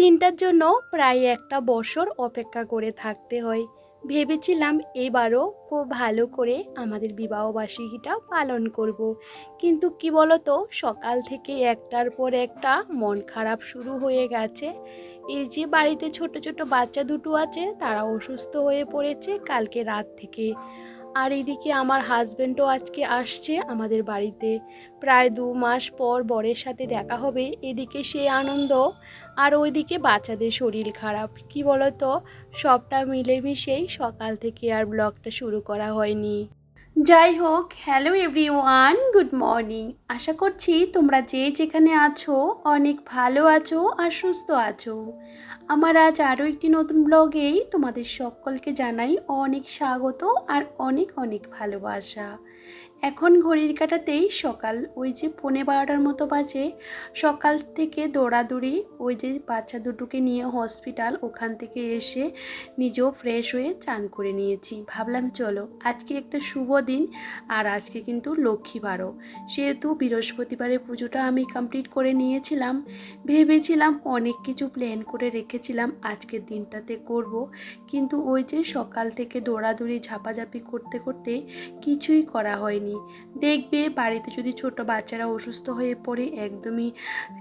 দিনটার জন্য প্রায় একটা বছর অপেক্ষা করে থাকতে হয়। ভেবেছিলাম এবারও খুব ভালো করে আমাদের বিবাহবার্ষিকীটা পালন করব। কিন্তু কি বলতো, সকাল থেকে একটার পর একটা মন খারাপ শুরু হয়ে গেছে। এই যে বাড়িতে ছোট ছোট বাচ্চা দুটো আছে, তারা অসুস্থ হয়ে পড়েছে কালকে রাত থেকে। আর এদিকে আমার হাজব্যান্ডও আজকে আসছে আমাদের বাড়িতে। প্রায় দু মাস পর বরের সাথে দেখা হবে, এদিকে সে আনন্দ আর ওইদিকে বাচ্চাদের শরীর খারাপ। কি বলতো? সবটা মিলেমিশেই সকাল থেকে আর ব্লগটা শুরু করা হয়নি। যাই হোক হ্যালো এভরিওয়ান গুড মর্নিং আশা করছি তোমরা যে যেখানে আছো অনেক ভালো আছো আর সুস্থ আছো। আমার আজ আরও একটি নতুন ব্লগেই তোমাদের সকলকে জানাই অনেক স্বাগত আর অনেক অনেক ভালোবাসা। এখন ঘড়ির কাটাতেই সকাল। ওই যে পৌনে বারোটার মতো বাজে। সকাল থেকে দৌড়াদৌড়ি ওই যে বাচ্চা দুটোকে নিয়ে হসপিটাল ওখান থেকে এসে নিজেও ফ্রেশ হয়ে চান করে নিয়েছি। ভাবলাম, চলো, আজকে একটা শুভ দিন আর আজকে কিন্তু লক্ষ্মীবারও সেহেতু বৃহস্পতিবারে পুজোটা আমি কমপ্লিট করে নিয়েছিলাম। ভেবেছিলাম অনেক কিছু প্ল্যান করে রেখেছিলাম আজকের দিনটাতে করব। কিন্তু ওই যে সকাল থেকে দৌড়াদৌড়ি, ঝাপাঝাপি করতে করতে কিছুই করা হয়নি। দেখবে বাড়িতে যদি ছোট বাচ্চারা অসুস্থ হয়ে পড়ে, একদমই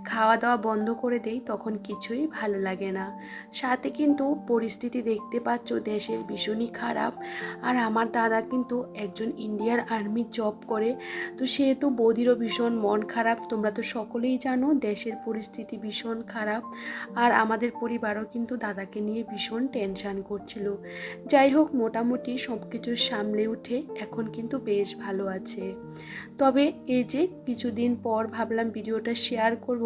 খাওয়া দাওয়া বন্ধ করে দেয়, তখন কিছুই ভালো লাগে না। সাথে কিন্তু পরিস্থিতি দেখতে পাচ্ছ, দেশের ভীষণই খারাপ। আর আমার দাদা কিন্তু একজন ইন্ডিয়ার আর্মি জব করে, তো সেহেতু বৌদিরও ভীষণ মন খারাপ। তোমরা তো সকলেই জানো, দেশের পরিস্থিতি ভীষণ খারাপ। আর আমাদের পরিবারও কিন্তু দাদাকে নিয়ে ভীষণ টেনশান করছিল। যাই হোক, মোটামুটি সব কিছু সামলে উঠে, এখন কিন্তু বেশ ভালো আছে। তবে এই যে কিছুদিন পর ভাবলাম ভিডিওটা শেয়ার করব,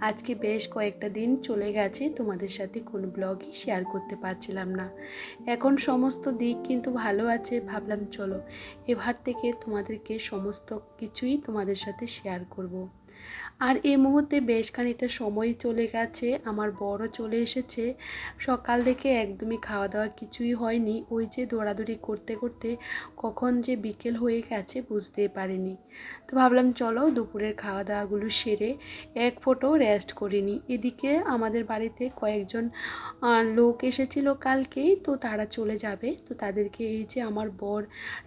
আজকে বেশ কয়েকটা দিন চলে গেছে তোমাদের সাথে কোনো ব্লগই শেয়ার করতে পারছিলাম না এখন সমস্ত দিক কিন্তু ভালো আছে, ভাবলাম চলো এবার থেকে তোমাদেরকে সমস্ত কিছুই তোমাদের সাথে শেয়ার করব। আর এই মুহূর্তে বেশ খানিকটা সময় চলে গেছে, আমার বড় চলে এসেছে। সকাল থেকে একদমই খাওয়া দাওয়া কিছুই হয়নি। ওই যে দৌড়াদৌড়ি করতে করতে কখন যে বিকেল হয়ে গেছে বুঝতে পারিনি। তো ভাবলাম চলো দুপুরের খাওয়া দাওয়াগুলো সেরে এক ফোটো রেস্ট করিনি। এদিকে আমাদের বাড়িতে কয়েকজন লোক এসেছিল কালকেই, তো তারা চলে যাবে। তো তাদেরকে এই যে আমার বর,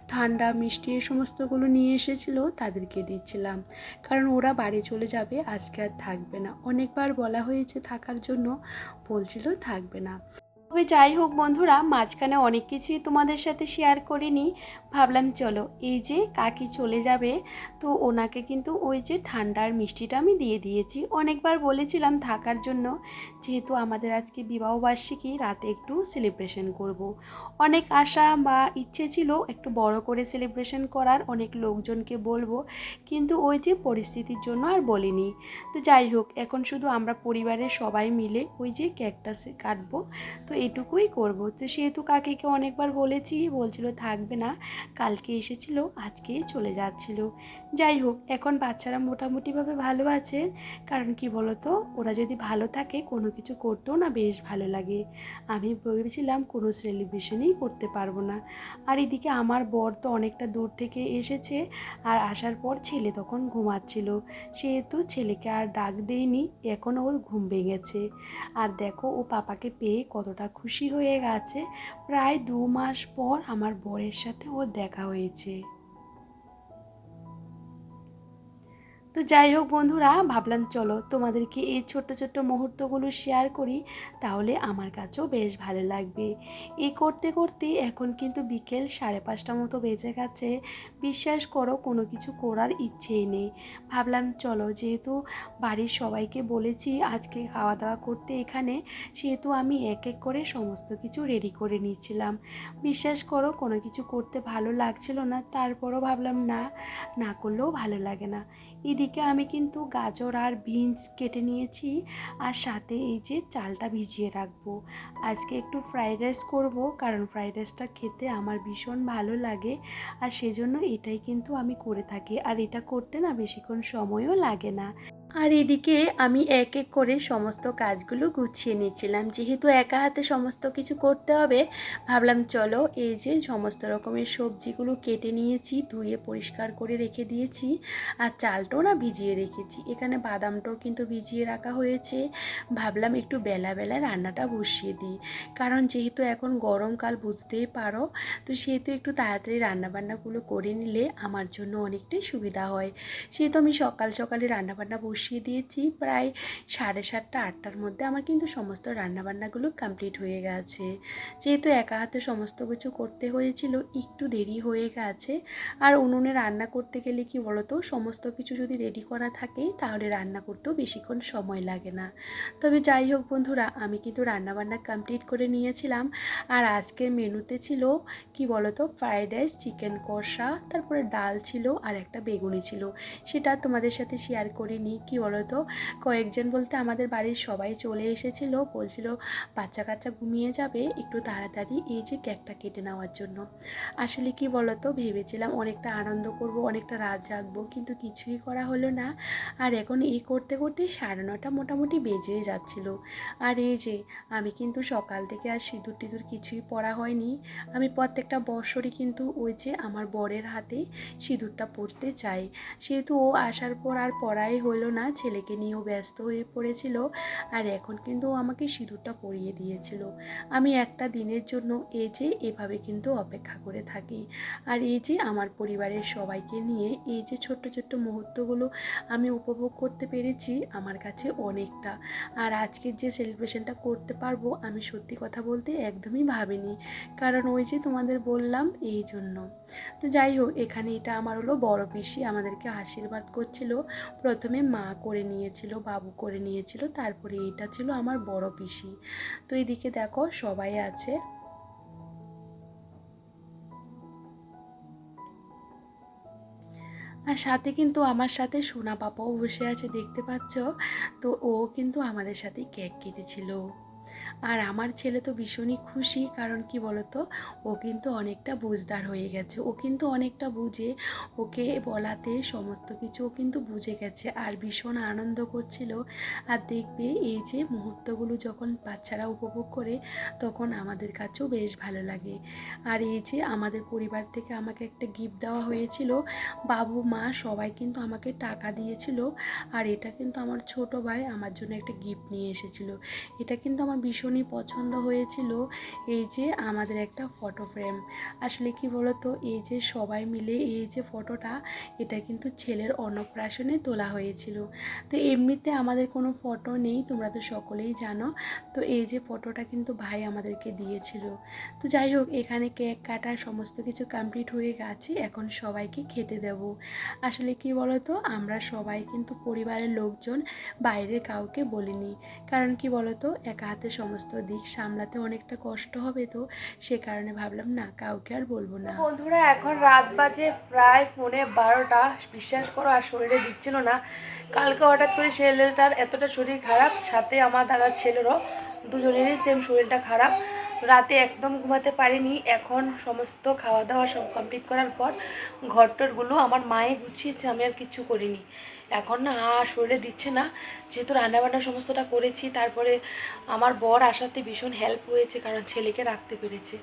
ঠান্ডা, মিষ্টি, এই সমস্তগুলো নিয়ে এসেছিল, তাদেরকে দিচ্ছিলাম। কারণ ওরা বাড়ি চলে যাবে আজকে আর থাকবে না। অনেকবার বলা হয়েছে থাকার জন্য বলছিল থাকবে না। তবে যাই হোক বন্ধুরা, মাঝখানে অনেক কিছুই তোমাদের সাথে শেয়ার করিনি। ভাবলাম চলো, এই যে কাকি চলে যাবে, তো ওনাকে কিন্তু ওই যে ঠান্ডার মিষ্টিটা আমি দিয়ে দিয়েছি। অনেকবার বলেছিলাম থাকার জন্য, যেহেতু আমাদের আজকে বিবাহবার্ষিকী রাতে একটু সেলিব্রেশন করব। অনেক আশা বা ইচ্ছে ছিল একটু বড় করে সেলিব্রেশন করার, অনেক লোকজনকে বলব, কিন্তু ওই যে পরিস্থিতির জন্য আর বলিনি। তো যাই হোক, এখন শুধু আমরা পরিবারের সবাই মিলে ওই যে কেকটা কাটবো। তো এটুকুই করব। তো সেহেতু কাকিকে অনেকবার বলেছি, বলছিল থাকবে না, কালকে এসেছিল আজকেই চলে যাচ্ছিল। যাই হোক, এখন বাচ্চারা মোটামুটিভাবে ভালো আছে। কারণ কি বলতো, ওরা যদি ভালো থাকে, কোনো কিছু করতেও না বেশ ভালো লাগে। আমি ভেবেছিলাম কোনো সেলিব্রেশনই করতে পারব না। আর এদিকে আমার বর তো অনেকটা দূর থেকে এসেছে, আর আসার পর ছেলে তখন ঘুমাচ্ছিল। সেহেতু ছেলেকে আর ডাক দেয়নি এখন ওর ঘুম ভেঙেছে। আর দেখো, ও পাপাকে পেয়ে কতটা খুশি হয়ে গেছে। প্রায় দু মাস পর আমার বরের সাথে ওর দেখা হয়েছে। যাই হোক বন্ধুরা, ভাবলাম চলো তোমাদেরকে এই ছোট্ট ছোট্ট মুহূর্তগুলো শেয়ার করি, তাহলে আমার কাছেও বেশ ভালো লাগবে। এই করতে করতে এখন কিন্তু বিকেল সাড়ে পাঁচটা মতো বেজে গেছে, বিশ্বাস করো কোনো কিছু করার ইচ্ছেই নেই। ভাবলাম চলো যেহেতু বাড়ির সবাইকে বলেছি আজকে খাওয়া দাওয়া করতে এখানে, সেহেতু আমি এক এক করে সমস্ত কিছু রেডি করে নিয়েছিলাম। বিশ্বাস করো কোনো কিছু করতে ভালো লাগছিল না, তারপরও ভাবলাম না না করলেও ভালো লাগে না। এদিকে আমি কিন্তু গাজর আর বিনস কেটে নিয়েছি আর সাথে এই যে চালটা ভিজিয়ে রাখব। আজকে একটু ফ্রাইড রাইস করব, কারণ ফ্রাইড রাইসটা খেতে আমার ভীষণ ভালো লাগে আর সেজন্য এটাই কিন্তু আমি করে থাকি। আর এটা করতে না বেশিক্ষণ সময়ও লাগে না। আর এদিকে আমি এক এক করে সমস্ত কাজগুলো গুছিয়ে নিয়েছিলাম। যেহেতু একা হাতে সমস্ত কিছু করতে হবে, ভাবলাম চলো এই যে সমস্ত রকমের সবজিগুলো কেটে নিয়েছি, ধুয়ে পরিষ্কার করে রেখে দিয়েছি আর চালটাও না ভিজিয়ে রেখেছি। এখানে বাদামটাও কিন্তু ভিজিয়ে রাখা হয়েছে। ভাবলাম একটু বেলা বেলা রান্নাটা বসিয়ে দিই। কারণ যেহেতু এখন গরমকাল বুঝতেই পারো, তো সেহেতু একটু তাড়াতাড়ি রান্নাবান্নাগুলো করে নিলে আমার জন্য অনেকটাই সুবিধা হয়। সেহেতু আমি সকাল সকালে রান্নাবান্না বসিয়ে দিয়েছি। প্রায় সাড়ে সাতটা, আটটার মধ্যে আমার কিন্তু সমস্ত রান্নাবান্নাগুলো কমপ্লিট হয়ে গেছে। যেহেতু একা হাতে সমস্ত কিছু করতে হয়েছিল, একটু দেরি হয়ে গেছে। আর উনুনে রান্না করতে গেলে কি বলতো, সমস্ত কিছু যদি রেডি করা থাকে, তাহলে রান্না করতেও বেশিক্ষণ সময় লাগে না। তবে যাই হোক বন্ধুরা, আমি কিন্তু রান্নাবান্না কমপ্লিট করে নিয়েছিলাম। আর আজকের মেনুতে ছিল কি বলতো ফ্রাইড রাইস চিকেন কষা, তারপরে ডাল ছিল আর একটা বেগুনি ছিল। সেটা তোমাদের সাথে শেয়ার করিনি। কি বলতো? কয়েকজন বলতে আমাদের বাড়ির সবাই চলে এসেছিল। বলছিল, বাচ্চা কাচ্চা ঘুমিয়ে যাবে, একটু তাড়াতাড়ি এই যে কেকটা কেটে নেওয়ার জন্য। আসলে কি বলতো, ভেবেছিলাম অনেকটা আনন্দ করব, অনেকটা রাত জাগবো, কিন্তু কিছুই করা হলো না। আর এখন এই করতে করতে সাড়ে নটা মোটামুটি বেজে যাচ্ছিল। আর এই যে, আমি কিন্তু সকাল থেকে আর সিঁদুর টিঁদুর কিছুই পরা হয়নি। আমি প্রত্যেকটা বছরই কিন্তু ওই যে আমার বরের হাতে সিঁদুরটা পরতে চাই। সেহেতু ও আসার পর আর পড়াই হলো না। ছেলেকে নিয়েও ব্যস্ত হয়ে পড়েছিল আর এখন কিন্তু আমাকে সিঁদুরটা পরিয়ে দিয়েছিল। আমি একটা দিনের জন্য এই যে এভাবে কিন্তু অপেক্ষা করে থাকি। আর এই যে আমার পরিবারের সবাইকে নিয়ে এই যে ছোট্ট ছোট্ট মুহূর্তগুলো আমি উপভোগ করতে পেরেছি আমার কাছে অনেকটা। আর আজকের যে সেলিব্রেশনটা করতে পারব আমি সত্যি কথা বলতে একদমই ভাবিনি। কারণ ওই যে তোমাদের বললাম এই জন্য। তো যাই হোক, এখানে এটা আমার হলো বড় পিসি আমাদেরকে আশীর্বাদ করছিল। প্রথমে মা করে নিয়েছিল, বাবু করে নিয়েছিল, তারপরে এটা ছিল আমার বড় পিসি। তো এইদিকে দেখো সবাই আছে। আর সাথে কিন্তু আমার সাথে সোনা পাপাও বসে আছে, দেখতে পাচ্ছ? তো ও কিন্তু আমাদের সাথে কেক কেটেছিল। আর আমার ছেলে তো ভীষণই খুশি, কারণ কি বলতো? ও কিন্তু অনেকটা বুঝদার হয়ে গেছে। ও কিন্তু অনেকটা বুঝে ওকে বলাতে সমস্ত কিছু ও কিন্তু বুঝে গেছে আর ভীষণ আনন্দ করছিল। আর দেখবে এই যে মুহূর্তগুলো যখন বাচ্চারা উপভোগ করে, তখন আমাদের কাছেও বেশ ভালো লাগে। আর এই যে আমাদের পরিবার থেকে আমাকে একটা গিফট দেওয়া হয়েছিল। বাবু, মা সবাই কিন্তু আমাকে টাকা দিয়েছিল। আর এটা কিন্তু আমার ছোট ভাই আমার জন্য একটা গিফট নিয়ে এসেছিল। এটা কিন্তু আমার ভীষণই পছন্দ হয়েছিল এই যে আমাদের একটা ফটো ফ্রেম আসলে কি বলতো, এই যে সবাই মিলে এই যে ফটোটা এটা কিন্তু ছেলের অন্নপ্রাশনে তোলা হয়েছিল। তো এমনিতে আমাদের কোনো ফটো নেই, তোমরা তো সকলেই জানো। তো এই যে ফটোটা কিন্তু ভাই আমাদেরকে দিয়েছিল। তো যাই হোক, এখানে কেক কাটা সমস্ত কিছু কমপ্লিট হয়ে গেছে, এখন সবাইকে খেতে দেব। আসলে কি বলতো, আমরা সবাই কিন্তু পরিবারের লোকজন, বাইরের কাউকে বলিনি। কারণ কি বলতো, একা হাতে সমস্ত দিক সামলাতে অনেকটা কষ্ট হবে তো, সে কারণে ভাবলাম, না, কাউকে আর বলব না। বন্ধুরা, এখন রাত বাজে প্রায় পৌনে বারোটা। বিশ্বাস করো, আর শরীরে দিচ্ছিল না। কালকে হঠাৎ করে ছেলেটার এতটা শরীর খারাপ, সাথে আমার দাদার ছেলেরও দুজনেরই সেম শরীরটা খারাপ। রাতে একদম ঘুমাতে পারিনি। এখন সমস্ত খাওয়া দাওয়া সব কমপ্লিট করার পর ঘরটরগুলো আমার মায়ে গুছিয়েছে, আমি আর কিচ্ছু করিনি। এখন না আর শরীরে দিচ্ছে না। যেহেতু রান্নাবান্না সমস্তটা করেছি, তারপরে আমার বর আসাতে ভীষণ হেল্প হয়েছে, কারণ ছেলেকে রাখতে পেরেছে।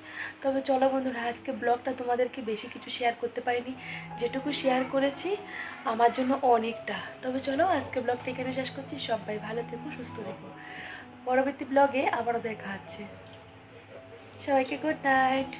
তবে চলো বন্ধুরা, আজকে ব্লগটা তোমাদেরকে বেশি কিছু শেয়ার করতে পারিনি। যেটুকু শেয়ার করেছি, আমার জন্য অনেকটা। তবে চলো আজকে ব্লগটা এখানে শেষ করছি। সবাই ভালো থেকো, সুস্থ থেকো। পরবর্তী ব্লগে আবারও দেখা হচ্ছে। সবাইকে গুড নাইট